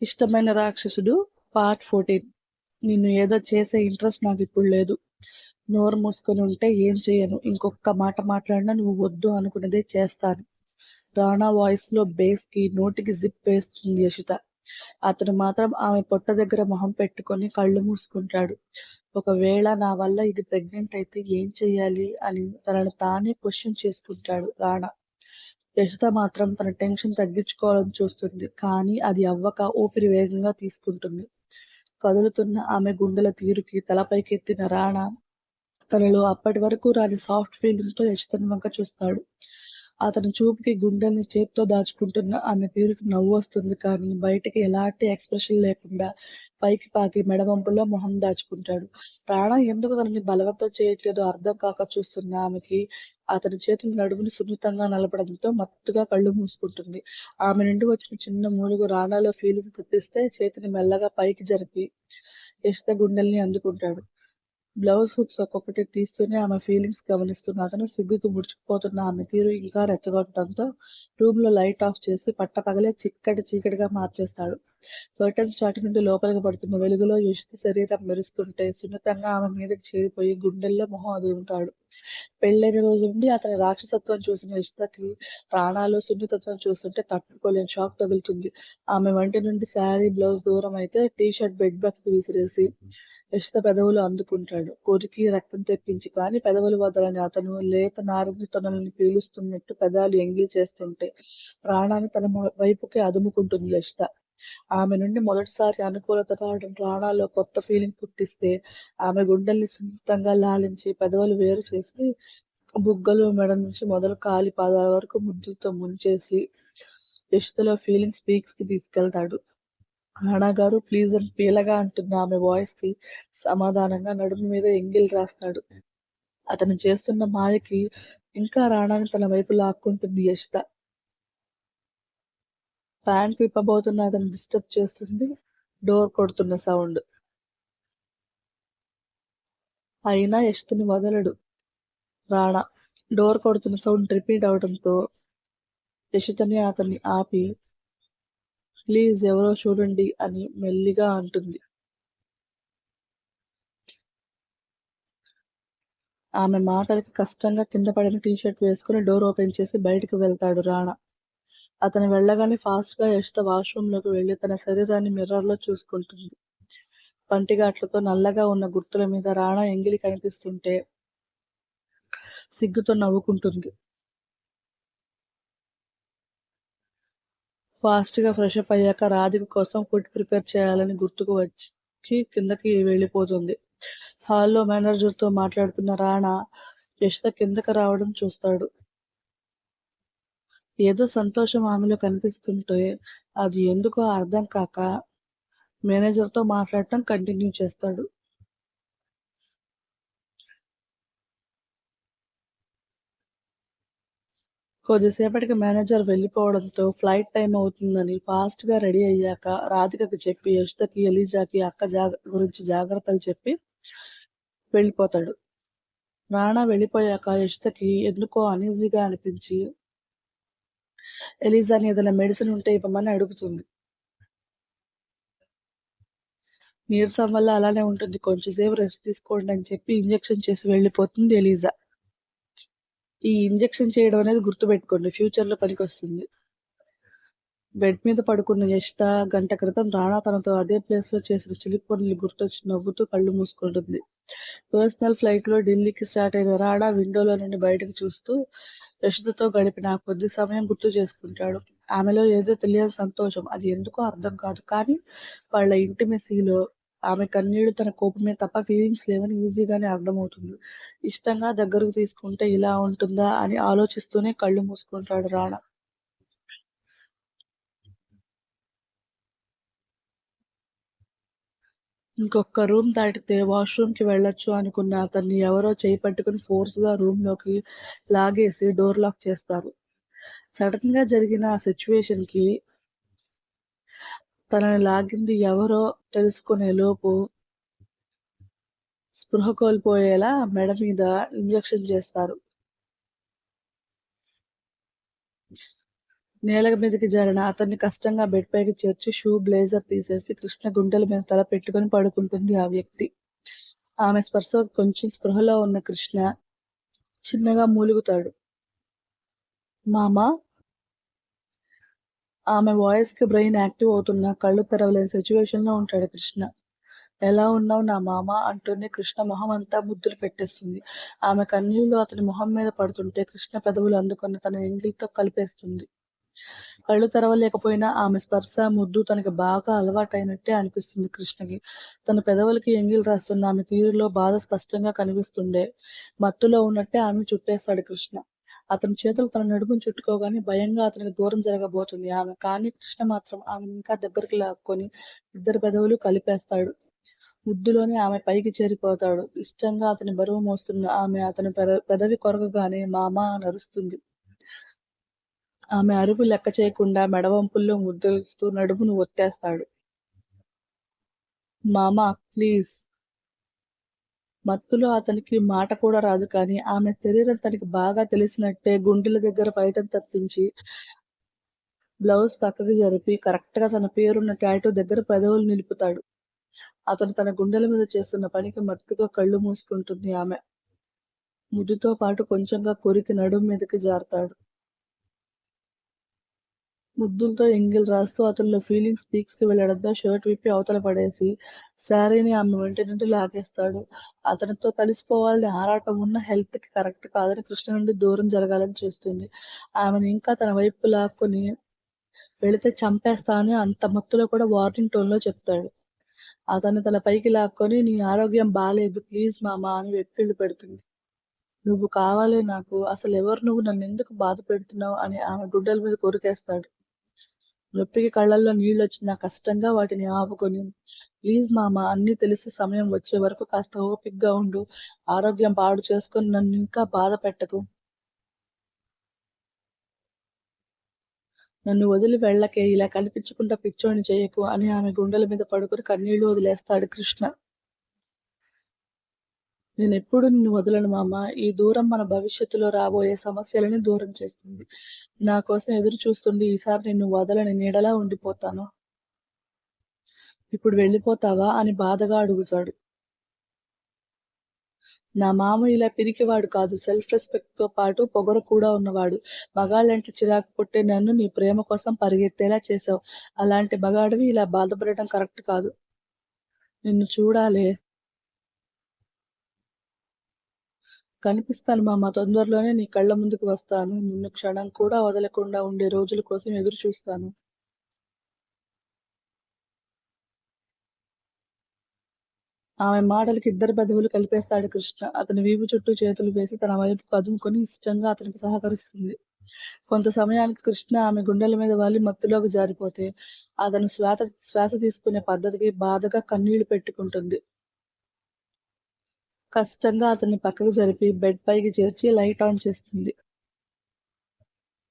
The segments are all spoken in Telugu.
ఇష్టమైన రాక్షసుడు పార్ట్ ఫోర్టీన్ నిన్ను ఏదో చేసే ఇంట్రెస్ట్ నాకు ఇప్పుడు లేదు. నోరు మూసుకొని ఉంటే ఏం చేయను? ఇంకొక మాట మాట్లాడినా నువ్వు వద్దు అనుకున్నదే చేస్తాను. రాణా వాయిస్లో బేస్కి నోటికి జిప్ వేస్తుంది యశిత అతను మాత్రం ఆమె పొట్ట దగ్గర మొహం పెట్టుకొని కళ్ళు మూసుకుంటాడు. ఒకవేళ నా వల్ల ఇది ప్రెగ్నెంట్ అయితే ఏం చేయాలి అని తనను తానే క్వశ్చన్ చేసుకుంటాడు రాణా. యశిత మాత్రం తన టెన్షన్ తగ్గించుకోవాలని చూస్తుంది. కానీ అది అవ్వక ఊపిరి వేగంగా తీసుకుంటుంది. కదులుతున్న ఆమె గుండెల తీరుకి తలపైకెత్తిన రాణా తనలో అప్పటి వరకు రాని సాఫ్ట్ ఫీలింగ్తో యశితని వంక చూస్తాడు. అతని చూపుకి గుండెల్ని చేత్తో దాచుకుంటున్న ఆమె పేరుకి నవ్వు వస్తుంది కానీ బయటికి ఎలాంటి ఎక్స్ప్రెషన్ లేకుండా పైకి పాకి మెడవంపులో మొహం దాచుకుంటాడు. రాణా ఎందుకు తనని బలవంతం చేయట్లేదో అర్థం కాక చూస్తున్న ఆమెకి అతని చేతులు నడుముని సున్నితంగా నలపడంతో మత్తుగా కళ్ళు మూసుకుంటుంది. ఆమె నుండి వచ్చిన చిన్న మూలుగు రాణాలో ఫీలింగ్ పుట్టిస్తే చేతిని మెల్లగా పైకి జరిపి ఇష్ట గుండెల్ని అందుకుంటాడు. బ్లౌజ్ హుక్స్ ఒక్కొక్కటి తీస్తూనే ఆమె ఫీలింగ్స్ గమనిస్తున్న అతను సిగ్గుకు ముడుచుకుపోతున్న ఆమె తీరు ఇంకా రెచ్చగొట్టడంతో రూమ్లో లైట్ ఆఫ్ చేసి పట్టపగలే చిక్కటి చీకటిగా మార్చేస్తాడు. కర్టన్స్ చాటి నుండి లోపలికి పడుతున్న వెలుగులో యుషిత శరీరం మెరుస్తుంటే సున్నితంగా ఆమె మీదకి చేరిపోయి గుండెల్లో మొహం అదుగుతాడు పెళ్ళైన రోజు నుండి అతని రాక్షసత్వం చూసిన యుషితకి ప్రాణాలు సున్నితత్వం చూస్తుంటే తట్టుకోలేని షాక్ తగులుతుంది. ఆమె వంటి నుండి శారీ బ్లౌజ్ దూరం అయితే టీ షర్ట్ బెడ్ బ్యాక్ విసిరేసి యుషిత పెదవులు అందుకుంటాడు. కొరికి రక్తం తెప్పించి కానీ పెదవులు వదలని అతను లేత నారింజ తొనలని పీలుస్తున్నట్టు పెదాలు ఎంగిల్ చేస్తుంటే ప్రాణాన్ని తన వైపుకి అదుముకుంటుంది యశిత ఆమె నుండి మొదటిసారి అనుకూలత రావడం ప్రాణాల్లో కొత్త ఫీలింగ్ పుట్టిస్తే ఆమె గుండెల్ని సున్నితంగా లాలించి పెదవులు వేరు చేసి బుగ్గలు మెడ నుంచి మొదలు కాలి పాదాల వరకు ముద్దులతో ముంచేసి యశుతలో ఫీలింగ్ స్పీక్స్కి తీసుకెళ్తాడు. రాణా గారు ప్లీజ్ అని పీలగా అంటున్న ఆమె వాయిస్కి సమాధానంగా నడుము మీద ఎంగిల్ రాస్తాడు. అతను చేస్తున్న మాయకి ఇంకా రాణాని తన వైపు లాక్కుంటుంది యశిత ఫ్యాన్ పిప్పబోతున్న అతను డిస్టర్బ్ చేస్తుంది. డోర్ కొడుతున్న సౌండ్. అయినా యశ్తుని వదలడు. రాణా డోర్ కొడుతున్న సౌండ్ రిపీట్ అవడంతో యశితని అతన్ని ఆపి ప్లీజ్ ఎవరో చూడండి అని మెల్లిగా అంటుంది. ఆమె మాటలకి కష్టంగా కింద పడిన టీషర్ట్ వేసుకుని డోర్ ఓపెన్ చేసి బయటకు వెళ్తాడు రాణా. అతను వెళ్ళగానే ఫాస్ట్గా యశిత వాష్రూమ్లోకి వెళ్ళి తన శరీరాన్ని మిర్రర్లో చూసుకుంటుంది. పంటిగాట్లతో నల్లగా ఉన్న గుర్తుల మీద రాణా ఎంగిలి కనిపిస్తుంటే సిగ్గుతో నవ్వుకుంటుంది. ఫాస్ట్గా ఫ్రెష్ అప్ అయ్యాక రాధిక కోసం ఫుడ్ ప్రిపేర్ చేయాలని గుర్తుకు వచ్చి కిందకి వెళ్ళిపోతుంది. హాల్లో మేనేజర్తో మాట్లాడుతున్న రాణా యశిత కిందకి రావడం చూస్తాడు. ఏదో సంతోషం ఆమెలో కనిపిస్తుంటే అది ఎందుకో అర్థం కాక మేనేజర్తో మాట్లాడటం కంటిన్యూ చేస్తాడు. కొద్దిసేపటికి మేనేజర్ వెళ్ళిపోవడంతో ఫ్లైట్ టైం అవుతుందని ఫాస్ట్గా రెడీ అయ్యాక రాధికకి చెప్పి యశితకి ఎలీజాకి అక్క జాగ గురించి జాగ్రత్తలు చెప్పి వెళ్ళిపోతాడు. రాణా వెళ్ళిపోయాక యశితకి ఎందుకో అనీజీగా అనిపించి ఎలిజాని ఏదైనా మెడిసిన్ ఉంటే ఇవ్వమని అడుగుతుంది. నీరసం వల్ల అలానే ఉంటుంది. కొంచెంసేపు రెస్ట్ తీసుకోండి అని చెప్పి ఇంజెక్షన్ చేసి వెళ్ళిపోతుంది ఎలిజా. ఈ ఇంజెక్షన్ చేయడం అనేది గుర్తుపెట్టుకోండి. ఫ్యూచర్లో పనికి వస్తుంది. బెడ్ మీద పడుకున్న యశిత గంట క్రితం రాణా తనతో అదే ప్లేస్లో చేసిన చిలిపి పనులు గుర్తొచ్చి నవ్వుతూ కళ్ళు మూసుకుంటుంది. పర్సనల్ ఫ్లైట్లో ఢిల్లీకి స్టార్ట్ అయిన రాణా విండోలో నుండి బయటకు చూస్తూ యశితతో గడిపిన కొద్ది సమయం గుర్తు చేసుకుంటాడు. ఆమెలో ఏదో తెలియని సంతోషం. అది ఎందుకో అర్థం కాదు. కానీ వాళ్ళ ఇంటిమెసీలో ఆమె కన్నీళ్ళు తన కోపమే తప్ప ఫీలింగ్స్ లేవని ఈజీగానే అర్థమవుతుంది. ఇష్టంగా దగ్గరకు తీసుకుంటే ఇలా ఉంటుందా అని ఆలోచిస్తూనే కళ్ళు మూసుకుంటాడు రాణా. ఇంకొక రూమ్ దాటితే వాష్రూమ్కి వెళ్ళొచ్చు అనుకున్న అతన్ని ఎవరో చేయి పట్టుకుని ఫోర్స్గా రూమ్లోకి లాగేసి డోర్ లాక్ చేస్తారు. సడన్గా జరిగిన ఆ సిచ్యువేషన్కి తనని లాగింది ఎవరో తెలుసుకునే లోపు స్పృహ కోల్పోయేలా మెడ మీద ఇంజెక్షన్ చేస్తారు. నేల మీదకి జారిన అతన్ని కష్టంగా బెడ్ పైకి చేర్చి షూ బ్లేజర్ తీసేసి కృష్ణ గుండెల మీద తల పెట్టుకుని పడుకుంటుంది ఆ వ్యక్తి. ఆమె స్పర్శ కొంచెం స్పృహలో ఉన్న కృష్ణ చిన్నగా మూలుగుతాడు. మామా! ఆమె వాయిస్కి బ్రెయిన్ యాక్టివ్ అవుతున్న కళ్ళు తెరవలేని సిచ్యువేషన్లో ఉంటాడు కృష్ణ. ఎలా ఉన్నావు నా మామ? అంటూనే కృష్ణ మొహం అంతా ముద్దులు పెట్టేస్తుంది. ఆమె కన్నీళ్ళు అతని మొహం మీద పడుతుంటే కృష్ణ పెదవులు అందుకున్న తన ఎంగిల్తో కలిపేస్తుంది. కళ్ళు తెరవలేకపోయినా ఆమె స్పర్శ ముద్దు తనకి బాగా అలవాటైనట్టే అనిపిస్తుంది కృష్ణకి. తన పెదవులకి ఎంగిల్ రాస్తున్న ఆమె తీరులో బాధ స్పష్టంగా కనిపిస్తుండే. మత్తులో ఉన్నట్టే ఆమె చుట్టేస్తాడు కృష్ణ. అతని చేతులు తన నడుమును చుట్టుకోగానే భయంగా అతనికి దూరం జరగబోతుంది ఆమె. కానీ కృష్ణ మాత్రం ఆమె ఇంకా దగ్గరికి లాక్కొని ఇద్దరు పెదవులు కలిపేస్తాడు. ముద్దులోనే ఆమె పైకి చేరిపోతాడు. ఇష్టంగా అతని బరువు మోస్తున్న ఆమె అతని పెదవి కొరకగానే మామ నరుస్తుంది ఆమె అరుపు లెక్క చేయకుండా మెడవంపుల్లో ముద్దులుస్తూ నడుమును ఒత్తేస్తాడు. మామా ప్లీజ్. మత్తులో అతనికి మాట కూడా రాదు కానీ ఆమె శరీరం తనకి బాగా తెలిసినట్టే గుండెల దగ్గర బయటం తప్పించి బ్లౌజ్ పక్కకి జరిపి కరెక్ట్గా తన పేరున్న టాటూ దగ్గర పెదవులు నిలుపుతాడు. అతను తన గుండెల మీద చేస్తున్న పనికి మట్టుగా కళ్ళు మూసుకుంటుంది ఆమె. ముద్దుతో పాటు కొంచెంగా కొరికి నడుము మీదకి జారుతాడు. ముద్దులతో ఎంగిల్ రాస్తూ అతనిలో ఫీలింగ్కి వెళ్ళడంతో షర్ట్ విప్పి అవతల పడేసి శారీని ఆమె వెంట నుండి లాగేస్తాడు. అతనితో కలిసిపోవాలని ఆరాటం ఉన్న హెల్త్కి కరెక్ట్ కాదని కృష్ణ నుండి దూరం జరగాలని చూస్తుంది. ఆమెను ఇంకా తన వైపు లాక్కొని వెళితే చంపేస్తానని అంత మత్తులో కూడా వార్నింగ్ టోన్లో చెప్తాడు. అతను తన పైకి లాక్కొని నీ ఆరోగ్యం బాగాలేదు ప్లీజ్ మామా అని వెక్కిళ్ళు పెడుతుంది. నువ్వు కావాలే నాకు. అసలు ఎవరు నువ్వు? నన్ను ఎందుకు బాధ పెడుతున్నావు? అని ఆమె గుడ్డల మీద కొరికేస్తాడు. నొప్పికి కళ్ళల్లో నీళ్ళొచ్చినా కష్టంగా వాటిని ఆపుకొని ప్లీజ్ మామ అన్నీ తెలిసి సమయం వచ్చే వరకు కాస్త ఓపిక్గా ఉండు. ఆరోగ్యం పాడు చేసుకొని నన్ను ఇంకా బాధ పెట్టకు. నన్ను వదిలి వెళ్ళకే ఇలా కనిపించకుండా పిచ్చోని చేయకు అని ఆమె గుండెల మీద పడుకుని కన్నీళ్ళు వదిలేస్తాడు కృష్ణ. నేను ఎప్పుడు నిన్ను వదలను మామ. ఈ దూరం మన భవిష్యత్తులో రాబోయే సమస్యలని దూరం చేస్తుంది. నా కోసం ఎదురు చూస్తుండి ఈసారి నిన్ను వదలని నీడలా ఉండిపోతాను. ఇప్పుడు వెళ్ళిపోతావా అని బాధగా అడుగుతాడు. నా మామ ఇలా పిరికివాడు కాదు. సెల్ఫ్ రెస్పెక్ట్తో పాటు పొగర కూడా ఉన్నవాడు. మగాళ్ళంటే చిరాకు పుట్టే నన్ను నీ ప్రేమ కోసం పరిగెత్తేలా చేసావు అలాంటి మగాడివి ఇలా బాధపడటం కరెక్ట్ కాదు. నిన్ను చూడాలే. కనిపిస్తాను మామ తొందరలోనే నీ కళ్ళ ముందుకు వస్తాను. నిన్ను క్షణం కూడా వదలకుండా ఉండే రోజుల కోసం ఎదురు చూస్తాను. ఆమె మాటలకి ఇద్దరు పెదవులు కలిపేస్తాడు కృష్ణ. అతని వీపు చుట్టూ చేతులు వేసి తన వైపు కదుముకొని ఇష్టంగా అతనికి సహకరిస్తుంది. కొంత సమయానికి కృష్ణ ఆమె గుండెల మీద వాలి మత్తులోకి జారిపోతే అతను శ్వాస శ్వాస తీసుకునే పద్ధతికి బాధగా కన్నీళ్ళు పెట్టుకుంటుంది. కష్టంగా అతన్ని పక్కకు జరిపి బెడ్ పైకి చేర్చి లైట్ ఆన్ చేస్తుంది.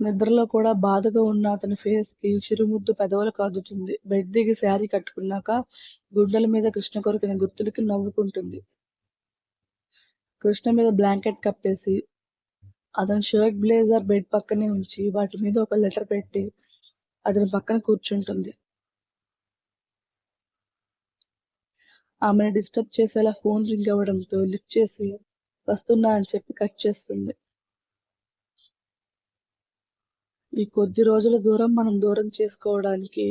నిద్రలో కూడా బాధగా ఉన్న అతని ఫేస్కి చిరుముద్దు పెదవులకు అద్దుతుంది బెడ్ దిగి శారీ కట్టుకున్నాక గుడ్డల మీద కృష్ణ కొరికిన గుర్తులకి నవ్వుకుంటుంది. కృష్ణ మీద బ్లాంకెట్ కప్పేసి అతని షర్ట్ బ్లేజర్ బెడ్ పక్కనే ఉంచి వాటి మీద ఒక లెటర్ పెట్టి అతని పక్కన కూర్చుంటుంది. ఆమెను డిస్టర్బ్ చేసేలా ఫోన్ రింగ్ అవ్వడంతో లిఫ్ట్ చేసి వస్తున్నా అని చెప్పి కట్ చేస్తుంది. ఈ కొద్ది రోజుల దూరం మనం దూరం చేసుకోవడానికి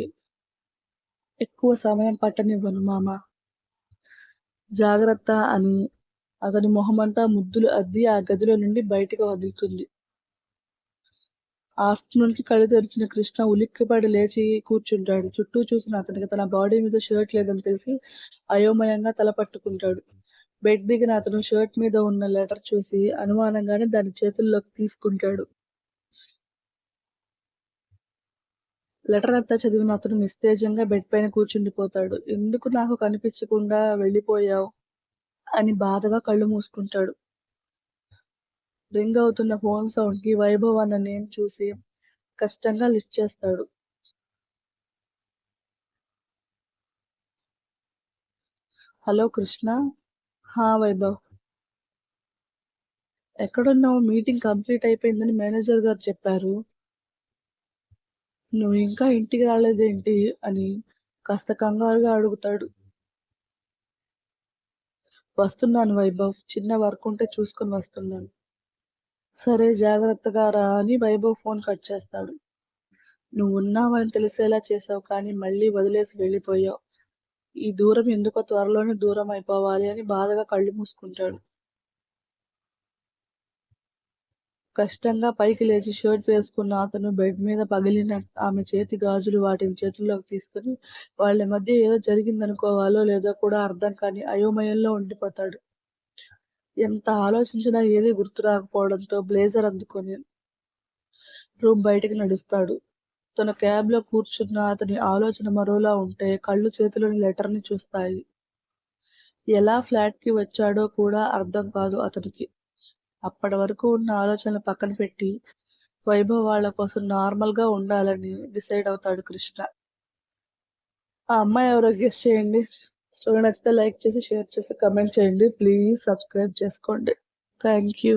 ఎక్కువ సమయం పట్టనివ్వను మామ. జాగ్రత్త అని అతని మొహమంతా ముద్దులు అద్ది ఆ గదిలో నుండి బయటకు వదులుతుంది. ఆఫ్టర్నూన్కి కళ్ళు తెరిచిన కృష్ణ ఉలిక్కిపడి లేచి కూర్చుంటాడు. చుట్టూ చూసిన అతనికి తన బాడీ మీద షర్ట్ లేదని తెలిసి అయోమయంగా తల పట్టుకుంటాడు. బెడ్ దిగిన అతను షర్ట్ మీద ఉన్న లెటర్ చూసి అనుమానంగానే దాని చేతుల్లోకి తీసుకుంటాడు. లెటర్ అంతా చదివిన అతను నిస్తేజంగా బెడ్ పైన కూర్చుండిపోతాడు. ఎందుకు నాకు కనిపించకుండా వెళ్ళిపోయావు? అని బాధగా కళ్ళు మూసుకుంటాడు. రింగ్ అవుతున్న ఫోన్ సౌండ్కి వైభవ్ అన్న నేమ్ చూసి కష్టంగా లిఫ్ట్ చేస్తాడు. హలో కృష్ణ. హా వైభవ్. ఎక్కడున్నావు? మీటింగ్ కంప్లీట్ అయిపోయిందని మేనేజర్ గారు చెప్పారు. నువ్వు ఇంకా ఇంటికి రాలేదేంటి? అని కాస్త కంగారుగా అడుగుతాడు. వస్తున్నాను వైభవ్. చిన్న వర్క్ ఉంటే చూసుకొని వస్తున్నాను. సరే జాగ్రత్తగా రా అని వైభవ్ ఫోన్ కట్ చేస్తాడు. నువ్వు ఉన్నావని తెలిసేలా చేసావు కానీ మళ్ళీ వదిలేసి వెళ్ళిపోయావు. ఈ దూరం ఎందుకో త్వరలోనే దూరం అయిపోవాలి అని బాధగా కళ్ళు మూసుకుంటాడు. కష్టంగా పైకి లేచి షర్ట్ వేసుకున్న అతను బెడ్ మీద పగిలిన ఆమె చేతి గాజులు వాటిని చేతుల్లోకి తీసుకుని వాళ్ళ మధ్య ఏదో జరిగిందనుకోవాలో లేదో కూడా అర్థం కాని అయోమయంలో ఉండిపోతాడు. ఎంత ఆలోచించినా ఏది గుర్తు రాకపోవడంతో బ్లేజర్ అందుకొని రూమ్ బయటికి నడుస్తాడు. తన క్యాబ్లో కూర్చున్న అతని ఆలోచన మరోలా ఉంటే కళ్ళు చేతిలోని లెటర్ని చూస్తాయి. ఎలా ఫ్లాట్కి వచ్చాడో కూడా అర్థం కాదు అతనికి. అప్పటి వరకు ఉన్న ఆలోచనలు పక్కన పెట్టి వైభవ్ వాళ్ళ కోసం నార్మల్గా ఉండాలని డిసైడ్ అవుతాడు కృష్ణ. ఆ అమ్మాయి ఎవరో గెస్ట్ చేయండి. స్టోరీ నచ్చితే లైక్ చేసి షేర్ చేసి కమెంట్ చేయండి. ప్లీజ్ సబ్స్క్రైబ్ చేసుకోండి. Thank you